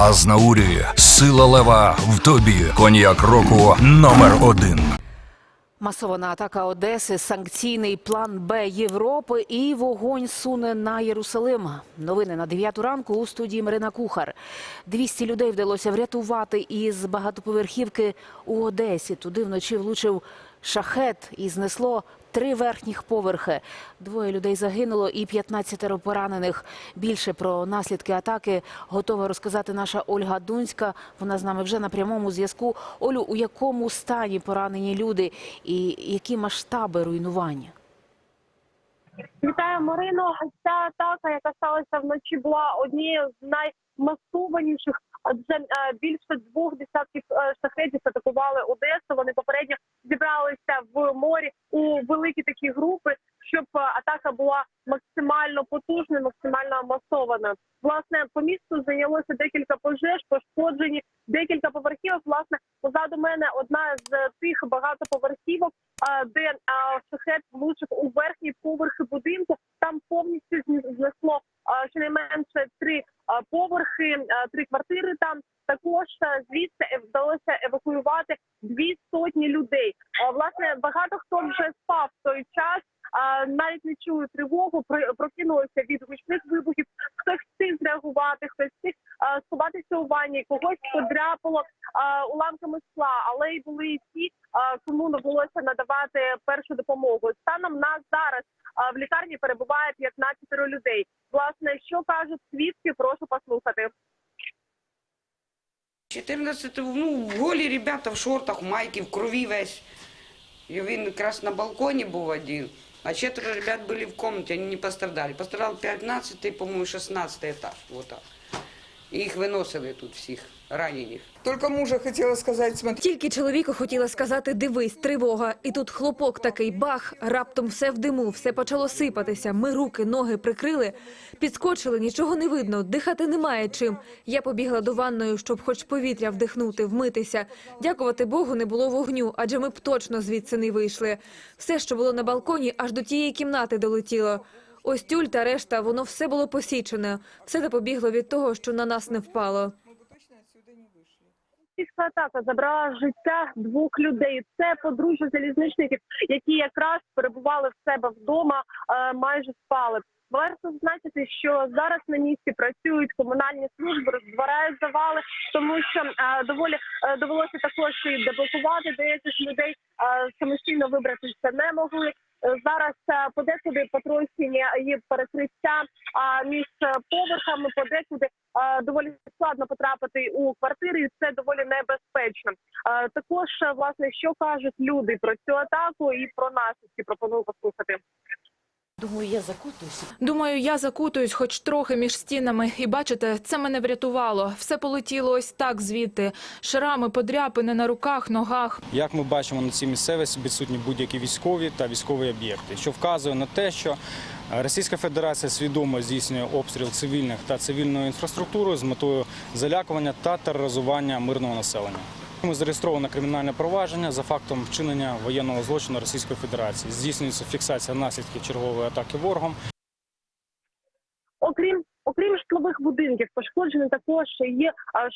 Азнаурі, сила лева в тобі. Коньяк року номер один. Масована атака Одеси, санкційний план Б Європи і вогонь суне на Єрусалим. Новини на 9 ранку у студії Марина Кухар. 200 людей вдалося врятувати із багатоповерхівки у Одесі. Туди вночі влучив шахет і знесло три верхніх поверхи. Двоє людей загинуло і 15 поранених. Більше про наслідки атаки готова розказати наша Ольга Дунська. Вона з нами вже на прямому зв'язку. Олю, у якому стані поранені люди і які масштаби руйнування? Вітаю, Марино. Ця атака, яка сталася вночі, була однією з наймасованіших. Адже е, більше двох десятків е, шахедів атакували Одесу. Вони попередньо зібралися в морі у великі такі групи, щоб е, атака була максимально потужною, максимально масована. Власне, по шахет влучив у верхні поверхи будинку. Там повністю знесло щонайменше три поверхи, три квартири. Там також звідси вдалося евакуювати дві сотні людей. Власне, багато хто вже спав в той час. Навіть не чує тривогу, прокинулися від гучних вибухів. Хтось встиг зреагувати, хтось встиг сховатися у ванні, когось подряпало е, уламками скла, але й були і ті, е, кому не вдалося надавати першу допомогу. Станом на зараз е, в лікарні перебуває 15 людей. Власне, що кажуть свідки, прошу послухати. 14 ну, голі ребята в шортах, в майці, в крові весь. І він якраз на балконі був один. А четверо ребят были в комнате, они не пострадали. Пострадал 15 по-моему, 16 этаж. Вот так. І їх виносили тут всіх, ранених. Только мужа хотела сказать, смотри, Тільки чоловіку хотіла сказати «дивись, тривога». І тут хлопок такий бах, раптом все в диму, все почало сипатися. Ми руки, ноги прикрили, підскочили, нічого не видно, дихати немає чим. Я побігла до ванної, щоб хоч повітря вдихнути, вмитися. Дякувати Богу, не було вогню, адже ми б точно звідси не вийшли. Все, що було на балконі, аж до тієї кімнати долетіло. Ось тюль та решта, воно все було посічене. Все запобігло від того, що на нас не впало. мы бы точно отсюда не вышли. Російська атака забрала життя двох людей. Це подружжя залізничників, які якраз перебували в себе вдома, е, майже спали. Варто зазначити, що зараз на місці працюють комунальні служби, розбирають завали, тому що е, доволі е, довелося також і деблокувати деяких людей. е, самостійно вибратися не могли. Е, Зараз е, подекуди потрощені є перекриття а між е, поверхами, подекуди доволі складно потрапити у квартири, і це доволі небезпечно. Також власне, що кажуть люди про цю атаку і про наслідки, пропоную послухати. Думаю, я закутуюся. Думаю, я закутуюсь хоч трохи між стінами, і бачите, це мене врятувало. Все полетіло ось так звідти. Шрами, подряпини на руках, ногах. Як ми бачимо на цій місцевості відсутні будь-які військові та військові об'єкти, що вказує на те, що Російська Федерація свідомо здійснює обстріл цивільних та цивільної інфраструктури з метою залякування та тероризування мирного населення. Ми зареєстровано кримінальне провадження за фактом вчинення воєнного злочину Російської Федерації. Здійснюється фіксація наслідків чергової атаки ворогом. Окрім окрім житлових будинків, пошкоджені також є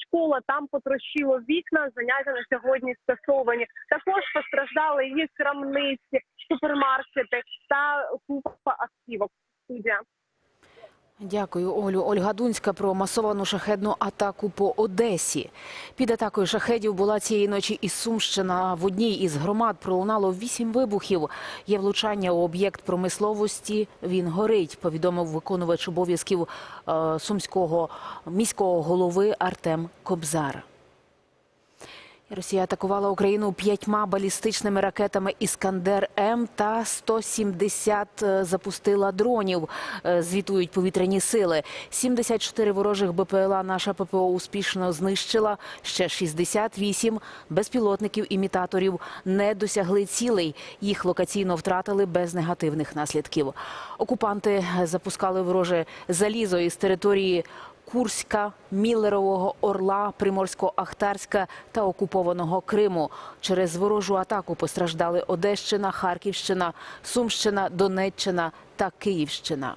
школа. Там потрощило вікна. Заняття на сьогодні скасовані. Також постраждали є крамниці, супермаркети та купа автівок. Дякую, Олю. Ольга Дунська про масовану шахедну атаку по Одесі. Під атакою шахедів була цієї ночі і Сумщина. В одній із громад пролунало вісім вибухів. Є влучання у об'єкт промисловості. Він горить, повідомив виконувач обов'язків е, сумського міського голови Артем Кобзар. Росія атакувала Україну п'ятьма балістичними ракетами Іскандер М та 170 запустила дронів. е, Звітують повітряні сили. 74 ворожих БПЛА наша ППО успішно знищила. Ще 68 безпілотників імітаторів не досягли цілей. Їх локаційно втратили без негативних наслідків. Окупанти запускали вороже залізо із території Курська, Міллерового Орла, Приморсько-Ахтарська та окупованого Криму. Через ворожу атаку постраждали Одещина, Харківщина, Сумщина, Донеччина та Київщина.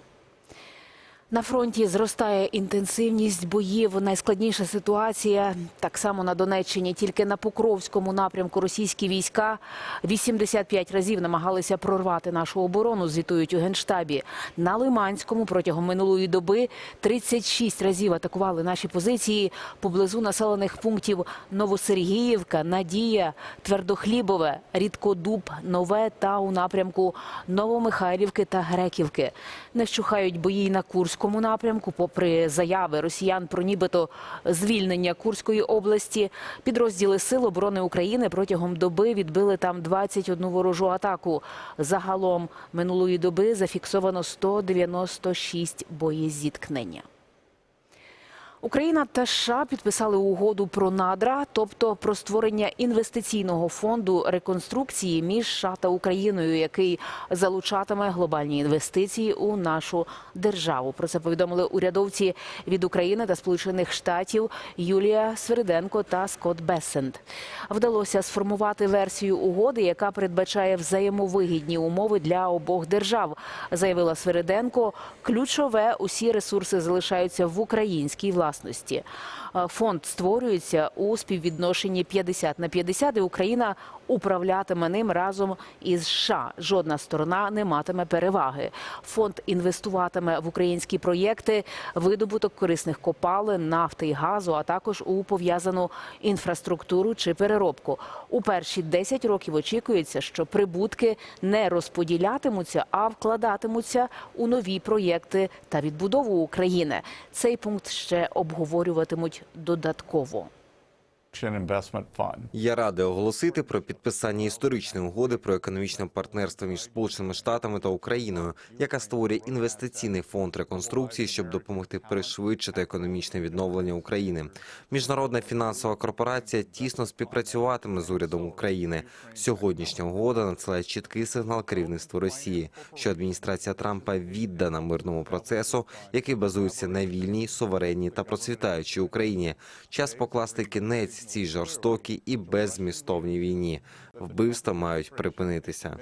На фронті зростає інтенсивність боїв. Найскладніша ситуація так само на Донеччині. Тільки на Покровському напрямку російські війська 85 разів намагалися прорвати нашу оборону. Звітують у генштабі. На Лиманському протягом минулої доби 36 разів атакували наші позиції поблизу населених пунктів Новосергіївка, Надія, Твердохлібове, Рідкодуб, Нове та у напрямку Новомихайлівки та Греківки. Не вщухають бої на Курському напрямку. Попри заяви росіян про нібито звільнення Курської області, підрозділи Сил оборони України протягом доби відбили там 21 ворожу атаку. Загалом минулої доби зафіксовано 196 боєзіткнення. Україна та США підписали угоду про надра, тобто про створення інвестиційного фонду реконструкції між США та Україною, який залучатиме глобальні інвестиції у нашу державу. Про це повідомили урядовці від України та Сполучених Штатів Юлія Свириденко та Скотт Бессент. Вдалося сформувати версію угоди, яка передбачає взаємовигідні умови для обох держав, заявила Свириденко. Ключове усі ресурси залишаються в українській власності. Е, Фонд створюється у співвідношенні 50 на 50, і Україна управлятиме ним разом із США. Жодна сторона не матиме переваги. Фонд інвестуватиме в українські проєкти, видобуток корисних копалин, нафти і газу, а також у пов'язану інфраструктуру чи переробку. У перші 10 років очікується, що прибутки не розподілятимуться, а вкладатимуться у нові проєкти та відбудову України. Цей пункт ще обговорюватимуть додатково. Я радий оголосити про підписання історичної угоди про економічне партнерство між Сполученими Штатами та Україною, яка створює інвестиційний фонд реконструкції, щоб допомогти пришвидшити економічне відновлення України. Міжнародна фінансова корпорація тісно співпрацюватиме з урядом України. Сьогоднішня угода надсилає чіткий сигнал керівництву Росії, що адміністрація Трампа віддана мирному процесу, який базується на вільній, суверенній та процвітаючій Україні. Час покласти кінець цій жорстокій і беззмістовній війні. Вбивства мають припинитися.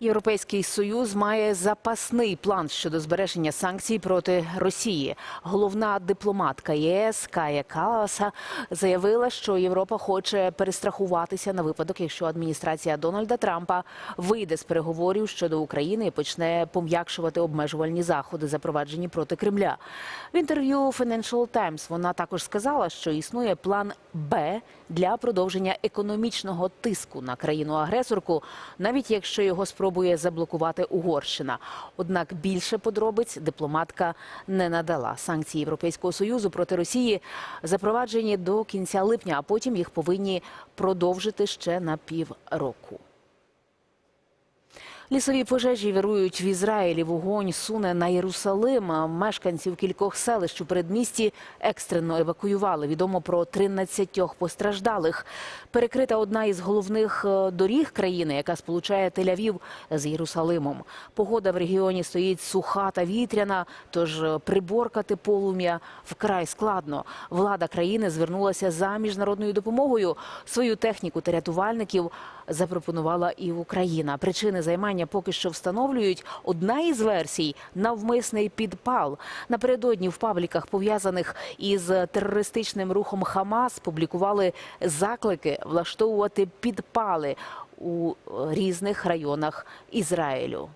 Європейський союз має запасний план щодо збереження санкцій проти Росії. Головна дипломатка ЄС Кая Каласа заявила, що Європа хоче перестрахуватися на випадок, якщо адміністрація Дональда Трампа вийде з переговорів щодо України і почне пом'якшувати обмежувальні заходи, запроваджені проти Кремля. В інтерв'ю Financial Times вона також сказала, що існує план Б для продовження економічного тиску на країну-агресорку, навіть якщо його спробує заблокувати Угорщина. Однак більше подробиць дипломатка не надала. Санкції Європейського союзу проти Росії запроваджені до кінця липня, а потім їх повинні продовжити ще на півроку. Лісові пожежі вирують в Ізраїлі. Вогонь суне на Єрусалим. Мешканців кількох селищ у передмісті екстрено евакуювали. Відомо про 13 постраждалих. Перекрита одна із головних е, доріг країни, яка сполучає Тель-Авів з Єрусалимом. Погода в регіоні стоїть суха та вітряна, тож е, приборкати полум'я вкрай складно. Влада країни звернулася за міжнародною допомогою. Свою техніку та рятувальників запропонувала і Україна. Причини займання поки що встановлюють. Одна із версій навмисний підпал. Напередодні в пабліках, пов'язаних із терористичним рухом Хамас, публікували заклики влаштовувати підпали у е, різних районах Ізраїлю.